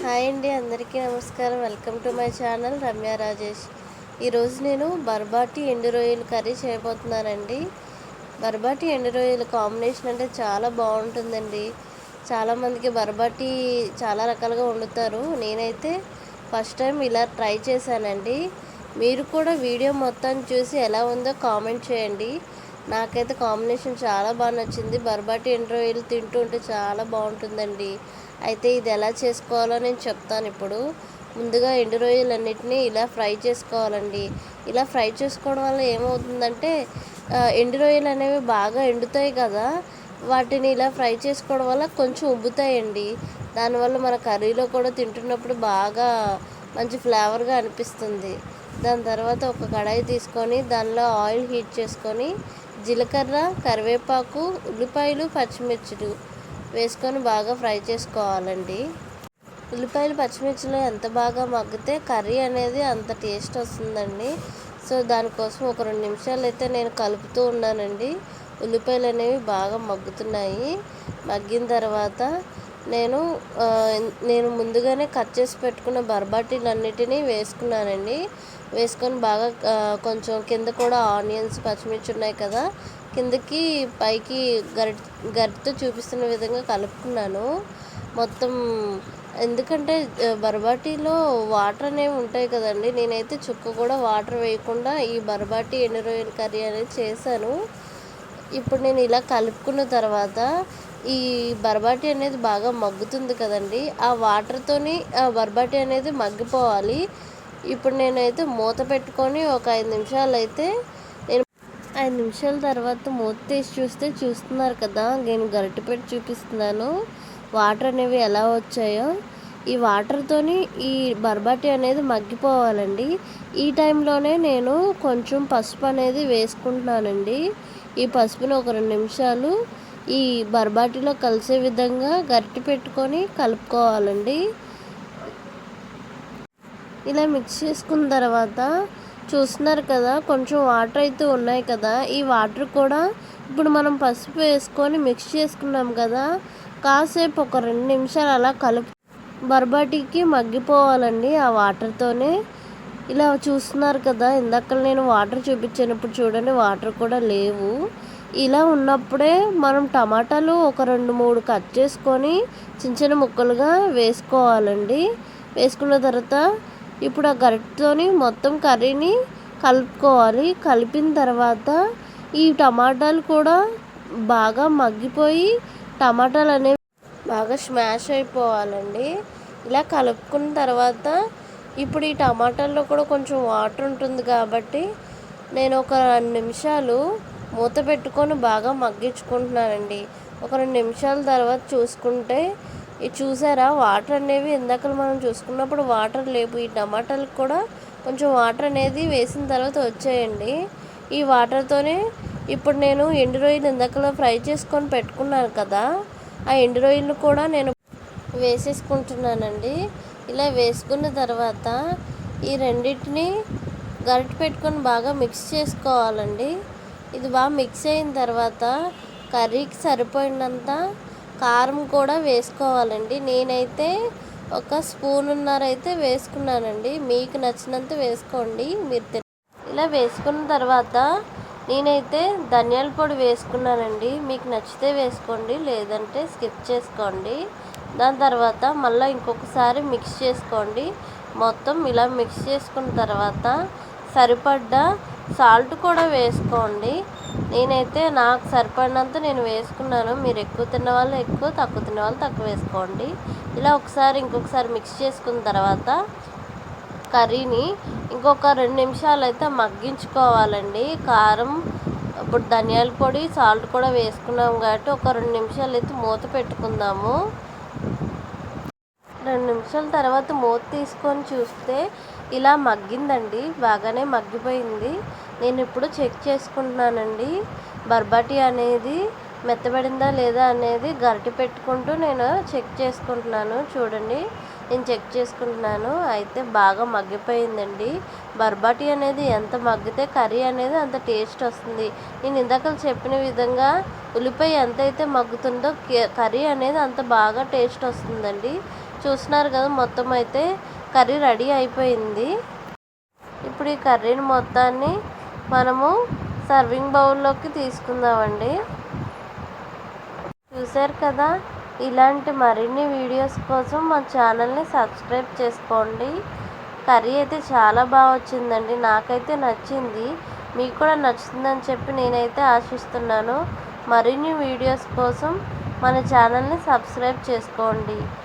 Hi అండి అందరికీ నమస్కారం. Welcome to my channel Ramya Rajesh. ఈరోజు నేను బర్బాటి ఎండు రొయ్యలు కర్రీ చేయబోతున్నానండి. బర్బాటి ఎండు రొయ్యలు కాంబినేషన్ అంటే చాలా బాగుంటుందండి. చాలామందికి బర్బాటి చాలా రకాలుగా వండుతారు. నేనైతే ఫస్ట్ టైం ఇలా ట్రై చేశానండి. మీరు కూడా వీడియో మొత్తం చూసి ఎలా ఉందో కామెంట్ చేయండి. నాకైతే కాంబినేషన్ చాలా బాగా నచ్చింది. బర్బాటి ఎండు తింటూ ఉంటే చాలా బాగుంటుందండి. అయితే ఇది ఎలా చేసుకోవాలో నేను చెప్తాను ఇప్పుడు. ముందుగా ఎండు రొయ్యలన్నిటిని ఇలా ఫ్రై చేసుకోవాలండి. ఇలా ఫ్రై చేసుకోవడం వల్ల ఏమవుతుందంటే ఎండు రొయ్యలు అనేవి బాగా ఎండుతాయి కదా. వాటిని ఇలా ఫ్రై చేసుకోవడం వల్ల కొంచెం ఉబ్బుతాయండి. దానివల్ల మన కర్రీలో కూడా తింటున్నప్పుడు బాగా మంచి ఫ్లేవర్గా అనిపిస్తుంది. దాని తర్వాత ఒక కడాయి తీసుకొని దానిలో ఆయిల్ హీట్ చేసుకొని జీలకర్ర కరివేపాకు ఉల్లిపాయలు పచ్చిమిర్చులు వేసుకొని బాగా ఫ్రై చేసుకోవాలండి. ఉల్లిపాయలు పచ్చిమిర్చిలో ఎంత బాగా మగ్గితే కర్రీ అనేది అంత టేస్ట్ వస్తుందండి. సో దానికోసం ఒక రెండు నిమిషాలు అయితే నేను కలుపుతూ ఉన్నానండి. ఉల్లిపాయలు అనేవి బాగా మగ్గుతున్నాయి. మగ్గిన తర్వాత నేను నేను ముందుగానే కట్ చేసి పెట్టుకున్న బర్బాటీలన్నిటినీ వేసుకున్నానండి. వేసుకొని బాగా కొంచెం కింద కూడా ఆనియన్స్ పచ్చిమిర్చి ఉన్నాయి కదా కిందకి పైకి గరి గరిటతో చూపిస్తున్న విధంగా కలుపుకున్నాను. మొత్తం ఎందుకంటే బర్బాటీలో వాటర్ అనేవి ఉంటాయి కదండి. నేనైతే చుక్క కూడా వాటర్ వేయకుండా ఈ బర్బాటీ ఎండు రొయ్యల కర్రీ అనేది చేశాను. ఇప్పుడు నేను ఇలా కలుపుకున్న తర్వాత ఈ బర్బాటీ అనేది బాగా మగ్గుతుంది కదండి. ఆ వాటర్తోని ఆ బర్బాటీ అనేది మగ్గిపోవాలి. ఇప్పుడు నేనైతే మూత పెట్టుకొని ఒక ఐదు నిమిషాలు అయితే నేను ఐదు నిమిషాల తర్వాత మూత తీసి చూస్తే చూస్తున్నారు కదా నేను గరిటె పెట్టి చూపిస్తున్నాను. వాటర్ అనేవి ఎలా వచ్చాయో. ఈ వాటర్తోని ఈ బర్బాటి అనేది మగ్గిపోవాలండి. ఈ టైంలోనే నేను కొంచెం పసుపు అనేది వేసుకుంటున్నానండి. ఈ పసుపుని ఒక రెండు నిమిషాలు ఈ బర్బాటిలో కలిసే విధంగా గరిటె పెట్టుకొని కలుపుకోవాలండి. ఇలా మిక్స్ చేసుకున్న తర్వాత చూస్తున్నారు కదా కొంచెం వాటర్ అయితే ఉన్నాయి కదా. ఈ వాటర్ కూడా ఇప్పుడు మనం పసుపు వేసుకొని మిక్స్ చేసుకున్నాం కదా. కాసేపు ఒక రెండు నిమిషాలు అలా కలుపు బర్బాటీకి మగ్గిపోవాలండి ఆ వాటర్తోనే ఇలా చూస్తున్నారు కదా ఇందాక నేను వాటర్ చూపించినప్పుడు చూడండి వాటర్ కూడా లేవు. ఇలా ఉన్నప్పుడే మనం టమాటాలు ఒక రెండు మూడు కట్ చేసుకొని చిన్న చిన్న ముక్కలుగా వేసుకోవాలండి. వేసుకున్న తర్వాత ఇప్పుడు ఆ గరిటెతోని మొత్తం కర్రీని కలుపుకోవాలి. కలిపిన తర్వాత ఈ టమాటాలు కూడా బాగా మగ్గిపోయి టమాటాలు అనేవి బాగా స్మాష్ అయిపోవాలండి. ఇలా కలుపుకున్న తర్వాత ఇప్పుడు ఈ టమాటాల్లో కూడా కొంచెం వాటర్ ఉంటుంది కాబట్టి నేను ఒక రెండు నిమిషాలు మూత పెట్టుకొని బాగా మగ్గించుకుంటున్నానండి. ఒక రెండు నిమిషాల తర్వాత చూసుకుంటే ఇది చూసారా వాటర్ అనేవి ఇందాక మనం చూసుకున్నప్పుడు వాటర్ లేవు. ఈ టమాటాలకు కూడా కొంచెం వాటర్ అనేది వేసిన తర్వాత వచ్చాయండి. ఈ వాటర్తోనే ఇప్పుడు నేను ఎండు రొయ్యలు ఇందాకలో ఫ్రై చేసుకొని పెట్టుకున్నాను కదా ఆ ఎండు రొయ్యలు కూడా నేను వేసేసుకుంటున్నానండి. ఇలా వేసుకున్న తర్వాత ఈ రెండింటిని గరిట పెట్టుకొని బాగా మిక్స్ చేసుకోవాలండి. ఇది బాగా మిక్స్ అయిన తర్వాత కర్రీకి సరిపోయినంత కారం కూడా వేసుకోవాలండి. నేనైతే ఒక స్పూన్నర అయితే వేసుకున్నానండి. మీకు నచ్చినంత వేసుకోండి. మీరు ఇలా వేసుకున్న తర్వాత నేనైతే ధనియాల పొడి వేసుకున్నానండి. మీకు నచ్చితే వేసుకోండి. లేదంటే స్కిప్ చేసుకోండి. దాని తర్వాత మళ్ళీ ఇంకొకసారి మిక్స్ చేసుకోండి. మొత్తం ఇలా మిక్స్ చేసుకున్న తర్వాత సరిపడ్డ సాల్ట్ కూడా వేసుకోండి. నేనైతే నాకు సరిపడినంత నేను వేసుకున్నాను. మీరు ఎక్కువ తిన్న వాళ్ళు ఎక్కువ తక్కువ తిన్న వాళ్ళు తక్కువ వేసుకోండి. ఇలా ఒకసారి ఇంకొకసారి మిక్స్ చేసుకున్న తర్వాత కర్రీని ఇంకొక రెండు నిమిషాలు అయితే మగ్గించుకోవాలండి. కారం ఇప్పుడు ధనియాల పొడి సాల్ట్ కూడా వేసుకున్నాం కాబట్టి ఒక రెండు నిమిషాలు అయితే మూత పెట్టుకుందాము. రెండు నిమిషాల తర్వాత మూత తీసుకొని చూస్తే ఇలా మగ్గిందండి బాగానే మగ్గిపోయింది. నేను ఇప్పుడు చెక్ చేసుకుంటున్నానండి. బర్బాటి అనేది మెత్తబడిందా లేదా అనేది గరిటె పెట్టుకుంటూ నేను చెక్ చేసుకుంటున్నాను. చూడండి నేను చెక్ చేసుకుంటున్నాను. అయితే బాగా మగ్గిపోయిందండి. బర్బాటి అనేది ఎంత మగ్గితే కర్రీ అనేది అంత టేస్ట్ వస్తుంది. నేను ఇందాక చెప్పిన విధంగా ఉల్లిపాయ ఎంత అయితే మగ్గుతుందో కర్రీ అనేది అంత బాగా టేస్ట్ వస్తుందండి. చూస్తున్నారు కదా మొత్తం అయితే కర్రీ రెడీ అయిపోయింది. ఇప్పుడు ఈ కర్రీని మొత్తాన్ని మనము సర్వింగ్ బౌల్లోకి తీసుకుందామండి. చూసారు కదా? ఇలాంటి మరిన్ని వీడియోస్ కోసం మా ఛానల్ని సబ్స్క్రైబ్ చేసుకోండి. కర్రీ అయితే చాలా బాగా వచ్చిందండి. నాకైతే నచ్చింది. మీకు కూడా నచ్చుతుందని చెప్పి నేనైతే ఆశిస్తున్నాను. మరిన్ని వీడియోస్ కోసం మన ఛానల్ని సబ్స్క్రైబ్ చేసుకోండి.